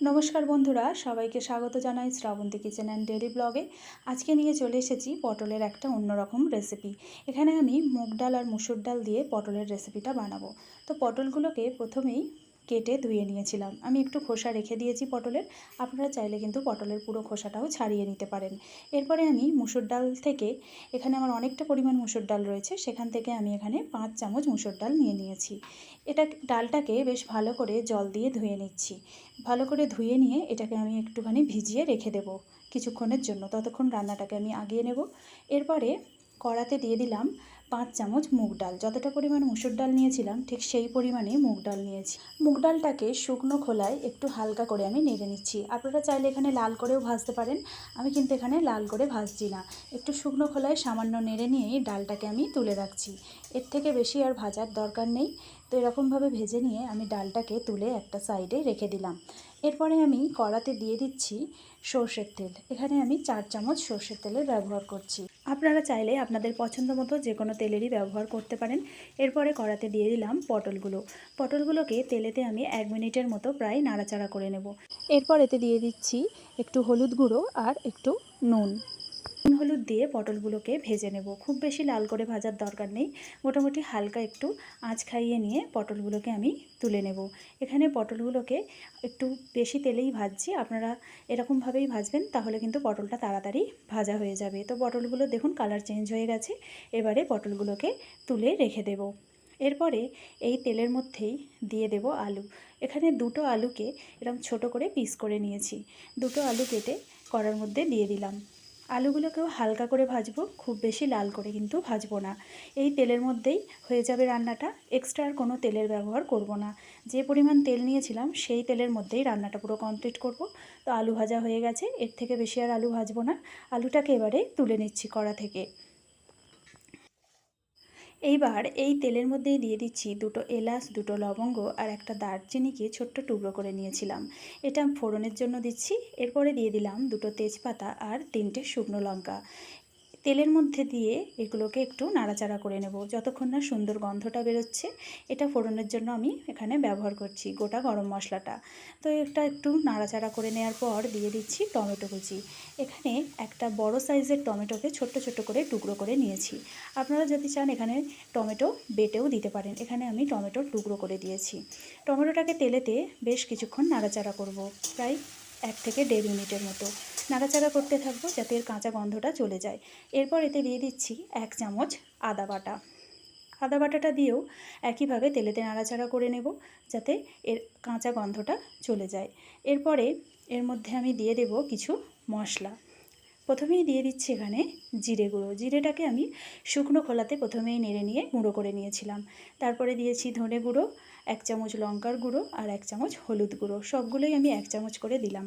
নমস্কার বন্ধুরা, সবাইকে স্বাগত জানাই শ্রাবন্তী কিচেন অ্যান্ড ডেলি ব্লগে। আজকে নিয়ে চলে এসেছি পটলের একটা অন্যরকম রেসিপি এখানে আমি মুগ ডাল আর মুসুর ডাল দিয়ে পটলের রেসিপিটা বানাবো। তো পটলগুলোকে প্রথমেই কেটে ধুয়ে নিয়েছিলাম। আমি একটু খোসা রেখে দিয়েছি পটলের। আপনারা চাইলে কিন্তু পটলের পুরো খোসাটাও ছাড়িয়ে নিতে পারেন। এরপরে আমি মুসুর ডাল থেকে, এখানে আমার অনেকটা পরিমাণ মুসুর ডাল রয়েছে, সেখান থেকে আমি এখানে পাঁচ চামচ মুসুর ডাল নিয়ে নিয়েছি। এটা ডালটাকে বেশ ভালো করে জল দিয়ে ধুয়ে নিচ্ছি। ভালো করে ধুয়ে নিয়ে এটাকে আমি একটুখানি ভিজিয়ে রেখে দেবো কিছুক্ষণের জন্য। ততক্ষণ রান্নাটাকে আমি আগিয়ে নেব। এরপরে কড়াতে দিয়ে দিলাম পাঁচ চামচ মুগ ডাল। যতটা পরিমাণ মুসুর ডাল নিয়েছিলাম, ঠিক সেই পরিমাণে মুগ ডাল নিয়েছি। মুগ ডালটাকে শুকনো খোলায় একটু হালকা করে আমি নেড়ে নিচ্ছি। আপনারা চাইলে এখানে লাল করেও ভাজতে পারেন। আমি কিন্তু এখানে লাল করে ভাজছি না। একটু শুকনো খোলায় সামান্য নেড়ে নিয়েই ডালটাকে আমি তুলে রাখছি। এর থেকে বেশি আর ভাজার দরকার নেই। তো এরকমভাবে ভেজে নিয়ে আমি ডালটাকে তুলে একটা সাইডে রেখে দিলাম। এরপরে আমি কড়াতে দিয়ে দিচ্ছি সর্ষের তেল। এখানে আমি চার চামচ সর্ষের তেলের ব্যবহার করছি। আপনারা চাইলে আপনাদের পছন্দ মতো যে কোনো তেলেরই ব্যবহার করতে পারেন। এরপরে কড়াতে দিয়ে দিলাম পটলগুলো। পটলগুলোকে তেলেতে আমি এক মিনিটের মতো প্রায় নাড়াচাড়া করে নেব। এরপর এতে দিয়ে দিচ্ছি একটু হলুদ গুঁড়ো আর একটু নুন। হলুদ দিয়ে পটলগুলোকে ভেজে নেব। খুব বেশি লাল করে ভাজার দরকার নেই। মোটামুটি হালকা একটু আঁচ খাইয়ে নিয়ে পটলগুলোকে আমি তুলে নেব। এখানে পটলগুলোকে একটু বেশি তেলেই ভাজছি। আপনারা এরকমভাবেই ভাজবেন, তাহলে কিন্তু পটলটা তাড়াতাড়ি ভাজা হয়ে যাবে। তো পটলগুলো দেখুন কালার চেঞ্জ হয়ে গেছে। এবারে পটলগুলোকে তুলে রেখে দেব। এরপরে এই তেলের মধ্যেই দিয়ে দেব আলু। এখানে দুটো আলুকে এরকম ছোট করে পিস করে নিয়েছি। দুটো আলু কেটে কড়ার মধ্যে দিয়ে দিলাম। আলুগুলোকেও হালকা করে ভাজবো, খুব বেশি লাল করে কিন্তু ভাজবো না। এই তেলের মধ্যেই হয়ে যাবে রান্নাটা। এক্সট্রা আর কোনো তেলের ব্যবহার করব না। যে পরিমাণ তেল নিয়েছিলাম, সেই তেলের মধ্যেই রান্নাটা পুরো কমপ্লিট করব। তো আলু ভাজা হয়ে গেছে, এর থেকে বেশি আর আলু ভাজবো না। আলুটাকে এবারে তুলে নিচ্ছি কড়া থেকে। এইবার এই তেলের মধ্যেই দিয়ে দিচ্ছি দুটো এলাচ, দুটো লবঙ্গ আর একটা দারচিনিকে ছোট্ট টুকরো করে নিয়েছিলাম। এটা ফোড়নের জন্য দিচ্ছি। এরপরে দিয়ে দিলাম দুটো তেজপাতা আর তিনটে শুকনো লঙ্কা। তেলের মধ্যে দিয়ে এগুলোকে একটু নাড়াচাড়া করে নেব। যতক্ষণ না সুন্দর গন্ধটা বেরোচ্ছে, এটা ফোড়নের জন্য আমি এখানে ব্যবহার করছি গোটা গরম মশলাটা। তো এটা একটু নাড়াচাড়া করে নেওয়ার পর দিয়ে দিচ্ছি টমেটো কুচি। এখানে একটা বড় সাইজের টমেটোকে ছোট্ট ছোট্ট করে টুকরো করে নিয়েছি। আপনারা যদি চান এখানে টমেটো বেটেও দিতে পারেন। এখানে আমি টমেটোর টুকরো করে দিয়েছি। টমেটোটাকে তেলেতে বেশ কিছুক্ষণ নাড়াচাড়া করব, প্রায় এক থেকে দেড় মিনিটের মতো। নাড়াচাড়া করতে থাকব যাতে এর কাঁচা গন্ধটা চলে যায়। এরপর এতে দিয়ে দিচ্ছি এক চামচ আদা বাটা। আদা বাটাটা দিয়েও একইভাবে তেলেতে নাড়াচাড়া করে নেব যাতে এর কাঁচা গন্ধটা চলে যায়। এরপরে এর মধ্যে আমি দিয়ে দেব কিছু মশলা। প্রথমেই দিয়ে দিচ্ছি এখানে জিরে গুঁড়ো। জিরেটাকে আমি শুকনো খোলাতে প্রথমেই নেড়ে নিয়ে গুঁড়ো করে নিয়েছিলাম। তারপরে দিয়েছি ধনে গুঁড়ো, এক চামচ লঙ্কার গুঁড়ো আর এক চামচ হলুদ গুঁড়ো। সবগুলোই আমি এক চামচ করে দিলাম।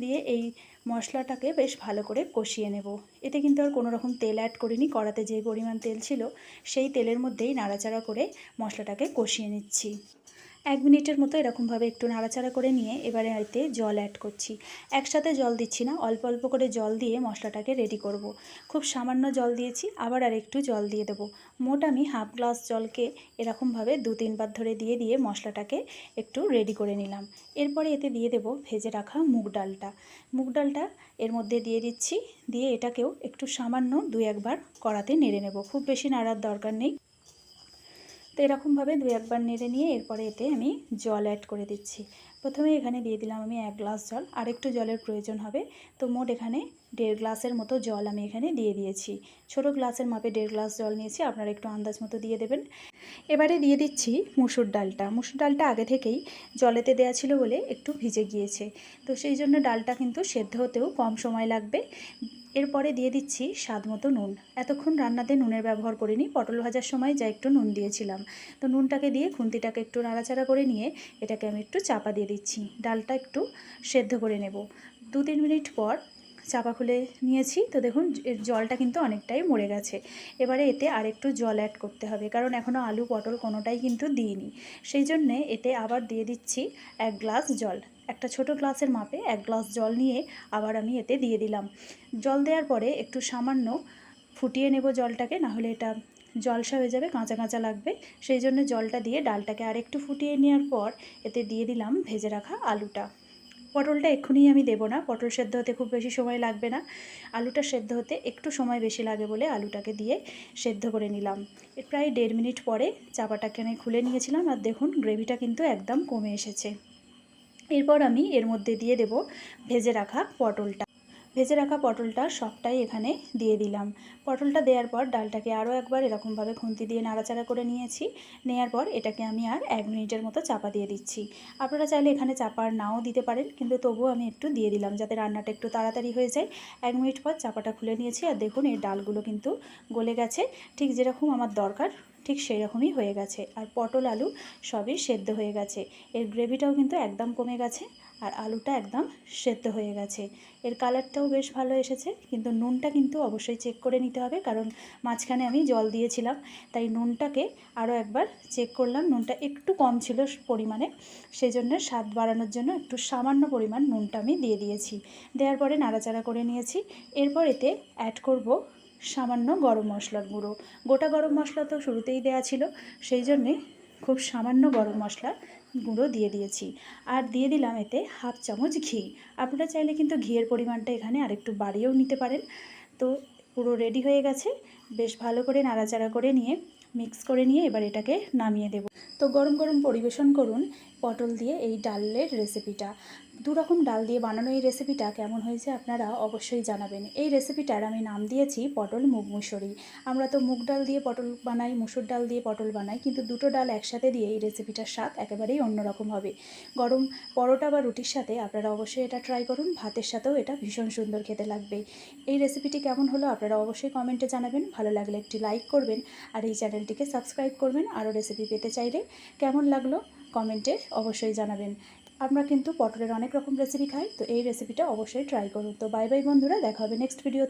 দিয়ে এই মশলাটাকে বেশ ভালো করে কষিয়ে নেব। এতে কিন্তু আর কোনো রকম তেল অ্যাড করিনি, কড়াতে যে পরিমাণ তেল ছিল, সেই তেলের মধ্যেই নাড়াচাড়া করে মশলাটাকে কষিয়ে নিচ্ছি। এক মিনিটের মতো এরকমভাবে একটু নাড়াচাড়া করে নিয়ে এবারে এতে জল অ্যাড করছি। একসাথে জল দিচ্ছি না, অল্প অল্প করে জল দিয়ে মশলাটাকে রেডি করব। খুব সামান্য জল দিয়েছি, আবার আর একটু জল দিয়ে দেবো। মোট আমি হাফ গ্লাস জলকে এরকমভাবে দু তিনবার ধরে দিয়ে দিয়ে মশলাটাকে একটু রেডি করে নিলাম। এরপরে এতে দিয়ে দেব ভেজে রাখা মুগ ডালটা। মুগ ডালটা এর মধ্যে দিয়ে দিচ্ছি, দিয়ে এটাকেও একটু সামান্য দু একবার কড়াতে নেড়ে নেব। খুব বেশি নাড়ার দরকার নেই। তো এরকমভাবে দু একবার নেড়ে নিয়ে এরপরে এতে আমি জল অ্যাড করে দিচ্ছি। প্রথমে এখানে দিয়ে দিলাম আমি এক গ্লাস জল। আর একটু জলের প্রয়োজন হবে। তো মোট এখানে দেড় গ্লাসের মতো জল আমি এখানে দিয়ে দিয়েছি। ছোট গ্লাসের মাপে দেড় গ্লাস জল নিয়েছি। আপনারা একটু আন্দাজ মতো দিয়ে দেবেন। এবারে দিয়ে দিচ্ছি মুসুর ডালটা। মুসুর ডালটা আগে থেকেই জলেতে দেওয়া ছিল বলে একটু ভিজে গিয়েছে। তো সেই জন্য ডালটা কিন্তু সেদ্ধ হতেও কম সময় লাগবে। এরপরে দিয়ে দিচ্ছি স্বাদ মতো নুন। এতক্ষণ রান্নাতে নুনের ব্যবহার করিনি, পটল ভাজার সময় যা একটু নুন দিয়েছিলাম। তো নুনটাকে দিয়ে খুন্তিটাকে একটু নাড়াচাড়া করে নিয়ে এটাকে আমি একটু চাপা দিয়ে দিচ্ছি। ডালটা একটু সেদ্ধ করে নেব। দু তিন মিনিট পর চাপা খুলে নিয়েছি। তো দেখুন জলটা কিন্তু অনেকটাই মরে গেছে। এবারে এতে আরেকটু জল অ্যাড করতে হবে, কারণ এখনও আলু, পটল কোনোটাই কিন্তু দিইনি। সেই জন্যে এতে আবার দিয়ে দিচ্ছি এক গ্লাস জল। একটা ছোট গ্লাসের মাপে এক গ্লাস জল নিয়ে আবার আমি এতে দিয়ে দিলাম। জল দেওয়ার পরে একটু সামান্য ফুটিয়ে নেব জলটাকে না হলে এটা জলসা হয়ে যাবে, কাঁচা কাঁচা লাগবে। সেই জন্য জলটা দিয়ে ডালটাকে আরেকটু ফুটিয়ে নেওয়ার পর এতে দিয়ে দিলাম ভেজে রাখা আলুটা। পটলটা এক্ষুনি আমি দেবো না, পটল সেদ্ধ হতে খুব বেশি সময় লাগবে না। আলুটা সেদ্ধ হতে একটু সময় বেশি লাগে বলে আলুটাকে দিয়ে সেদ্ধ করে নিলাম। প্রায় দেড় মিনিট পরে চাপাটাকে আমি খুলে নিয়েছিলাম, আর দেখুন, গ্রেভিটা কিন্তু একদম কমে এসেছে। এরপর আমি এর মধ্যে দিয়ে দেব ভেজে রাখা পটলটা। ভেজে রাখা পটলটা সবটাই এখানে দিয়ে দিলাম। পটলটা দেওয়ার পর ডালটাকে আরও একবার এরকমভাবে খুন্তি দিয়ে নাড়াচাড়া করে নিয়েছি। নেওয়ার পর এটাকে আমি আর এক মিনিটের মতো চাপা দিয়ে দিচ্ছি। আপনারা চাইলে এখানে চাপা নাও দিতে পারেন, কিন্তু তবুও আমি একটু দিয়ে দিলাম যাতে রান্নাটা একটু তাড়াতাড়ি হয়ে যায়। এক মিনিট পর চাপাটা খুলে নিয়েছি আর দেখুন এই ডালগুলো কিন্তু গলে গেছে। ঠিক যেরকম আমার দরকার, ঠিক সেই রকমই হয়ে গেছে। আর পটল, আলু সবই সেদ্ধ হয়ে গেছে। এর গ্রেভিটাও কিন্তু একদম কমে গেছে। আর আলুটা একদম সেদ্ধ হয়ে গেছে। এর কালারটাও বেশ ভালো এসেছে, কিন্তু নুনটা কিন্তু অবশ্যই চেক করে নিতে হবে, কারণ মাঝখানে আমি জল দিয়েছিলাম, তাই নুনটাকে আরও একবার চেক করলাম। নুনটা একটু কম ছিল পরিমাণে সেই জন্য স্বাদ বাড়ানোর জন্য একটু সামান্য পরিমাণ নুনটা আমি দিয়ে দিয়েছি। দেওয়ার পরে নাড়াচাড়া করে নিয়েছি। এরপর এতে অ্যাড করব সামান্য গরম মশলার গুঁড়ো। গোটা গরম মশলা তো শুরুতেই দেওয়া ছিল, সেই জন্যে খুব সামান্য গরম মশলা গুঁড়ো দিয়ে দিয়েছি। আর দিয়ে দিলাম এতে হাফ চামচ ঘি। আপনারা চাইলে কিন্তু ঘিয়ের পরিমাণটা এখানে আরেকটু বাড়িয়েও নিতে পারেন। তো পুরো রেডি হয়ে গেছে। বেশ ভালো করে নাড়াচাড়া করে নিয়ে মিক্স করে নিয়ে এবার এটাকে নামিয়ে দেব। তো গরম গরম পরিবেশন করুন পটল দিয়ে এই ডালের রেসিপিটা দু রকম ডাল দিয়ে বানানো এই রেসিপিটা কেমন হয়েছে আপনারা অবশ্যই জানাবেন। এই রেসিপিটার আমি নাম দিয়েছি পটল মুগ মুসুরি। আমরা তো মুগ ডাল দিয়ে পটল বানাই, মুসুর ডাল দিয়ে পটল বানাই, কিন্তু দুটো ডাল একসাথে দিয়ে এই রেসিপিটার স্বাদ একেবারেই অন্যরকম হবে। গরম পরোটা বা রুটির সাথে আপনারা অবশ্যই এটা ট্রাই করুন, ভাতের সাথেও এটা ভীষণ সুন্দর খেতে লাগবে। এই রেসিপিটি কেমন হলো আপনারা অবশ্যই কমেন্টে জানাবেন, ভালো লাগলে একটি লাইক করবেন, আর এই চ্যানেলটিকে সাবস্ক্রাইব করবেন, আরও রেসিপি পেতে চাইলে কেমন লাগল কমেন্টে অবশ্যই জানাবেন। আমরা কিন্তু পটলের অনেক রকম রেসিপি খাই, তো এই রেসিপিটা অবশ্যই ট্রাই করুন। তো বাই বাই বন্ধুরা, দেখা হবে নেক্সট ভিডিও